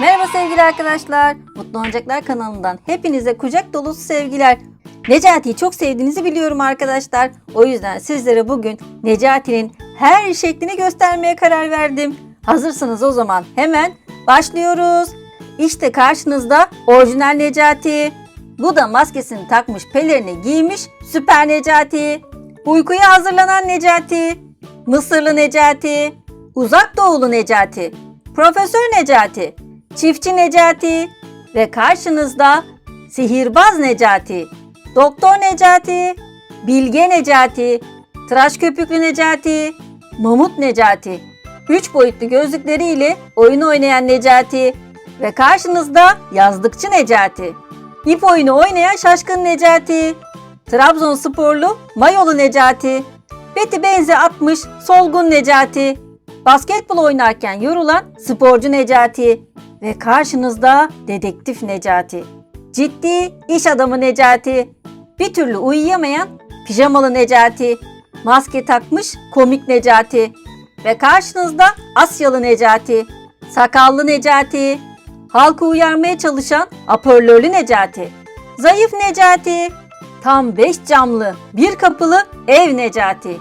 Merhaba sevgili arkadaşlar. Mutlu Oyuncaklar kanalından hepinize kucak dolusu sevgiler. Necati'yi çok sevdiğinizi biliyorum arkadaşlar. O yüzden sizlere bugün Necati'nin her şeklini göstermeye karar verdim. Hazırsanız o zaman hemen başlıyoruz. İşte karşınızda orijinal Necati. Bu da maskesini takmış, pelerini giymiş Süper Necati. Uykuya hazırlanan Necati. Mısırlı Necati. Uzak Doğulu Necati. Profesör Necati. Çiftçi Necati. Ve karşınızda Sihirbaz Necati. Doktor Necati. Bilge Necati. Tıraş Köpüklü Necati. Mamut Necati. Üç boyutlu gözlükleriyle oyun oynayan Necati. Ve karşınızda yazlıkçı Necati. İp oyunu oynayan şaşkın Necati. Trabzonsporlu Mayolu Necati. Beti benze atmış solgun Necati. Basketbol oynarken yorulan sporcu Necati. Ve karşınızda dedektif Necati. Ciddi iş adamı Necati. Bir türlü uyuyamayan pijamalı Necati. Maske takmış komik Necati. Ve karşınızda Asyalı Necati. Sakallı Necati. Halkı uyarmaya çalışan apörlörlü Necati. Zayıf Necati. Tam beş camlı, bir kapılı ev Necati.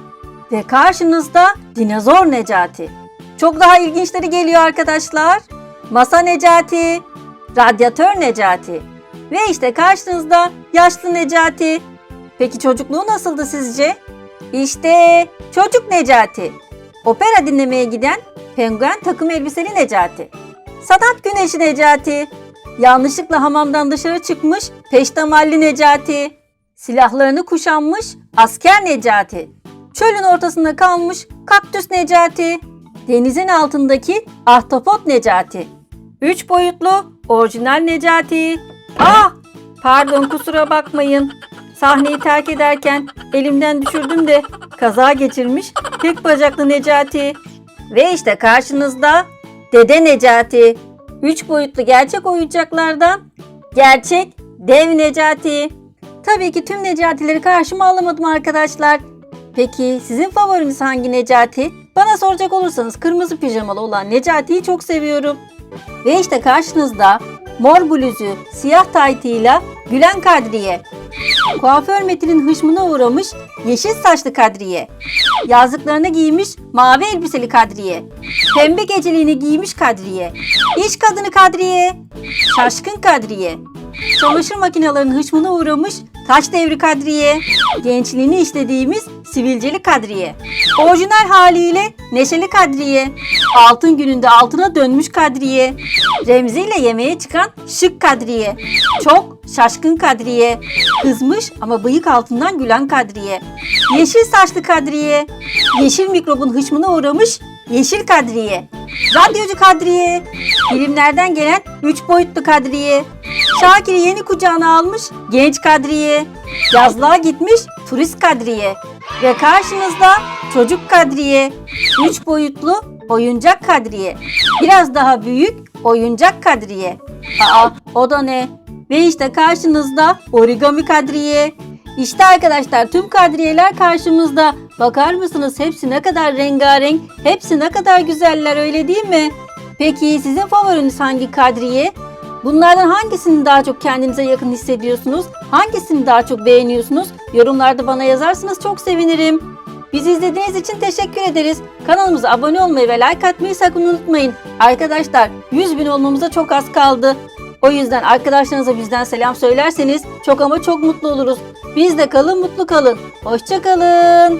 Ve karşınızda dinozor Necati. Çok daha ilginçleri geliyor arkadaşlar. Masa Necati, radyatör Necati. Ve işte karşınızda yaşlı Necati. Peki çocukluğu nasıldı sizce? İşte çocuk Necati. Opera dinlemeye giden penguen takım elbiseli Necati. Sanat güneşi Necati. Yanlışlıkla hamamdan dışarı çıkmış peştemalli Necati. Silahlarını kuşanmış asker Necati. Çölün ortasında kalmış kaktüs Necati. Denizin altındaki ahtapot Necati. Üç boyutlu orijinal Necati. Ah! Pardon kusura bakmayın. Sahneyi terk ederken elimden düşürdüm de kaza geçirmiş tek bacaklı Necati. Ve işte karşınızda Dede Necati. Üç boyutlu gerçek oyuncaklardan gerçek dev Necati. Tabii ki tüm Necatileri karşıma alamadım arkadaşlar. Peki sizin favoriniz hangi Necati? Bana soracak olursanız kırmızı pijamalı olan Necati'yi çok seviyorum. Ve işte karşınızda mor bluzu, siyah taytıyla Gülen Kadriye. Kuaför Metin'in hışmına uğramış yeşil saçlı Kadriye. Yazlıklarını giymiş mavi elbiseli Kadriye. Pembe geceliğini giymiş Kadriye. İş kadını Kadriye. Şaşkın Kadriye. Çamaşır makinelerinin hışmına uğramış taş devri Kadriye. Gençliğini işlediğimiz sivilceli Kadriye. Orijinal haliyle neşeli Kadriye. Altın gününde altına dönmüş Kadriye. Remzi ile yemeğe çıkan şık Kadriye. Çok şaşkın Kadriye. Kızmış ama bıyık altından gülen Kadriye. Yeşil saçlı Kadriye. Yeşil mikrobun hışmına uğramış yeşil Kadriye. Radyocu Kadriye. Filmlerden gelen üç boyutlu Kadriye. Şakir'i yeni kucağına almış genç Kadriye. Yazlığa gitmiş turist Kadriye. Ve karşınızda çocuk Kadriye. Üç boyutlu oyuncak Kadriye. Biraz daha büyük oyuncak Kadriye. Aa o da ne? Ve işte karşınızda origami Kadriye. İşte arkadaşlar tüm kadriyeler karşımızda. Bakar mısınız hepsi ne kadar rengarenk, hepsi ne kadar güzeller öyle değil mi? Peki sizin favoriniz hangi kadriye? Bunlardan hangisini daha çok kendinize yakın hissediyorsunuz? Hangisini daha çok beğeniyorsunuz? Yorumlarda bana yazarsanız çok sevinirim. Bizi izlediğiniz için teşekkür ederiz. Kanalımıza abone olmayı ve like atmayı sakın unutmayın. Arkadaşlar 100 bin olmamıza çok az kaldı. O yüzden arkadaşlarınıza bizden selam söylerseniz çok ama çok mutlu oluruz. Biz de kalın mutlu kalın. Hoşça kalın.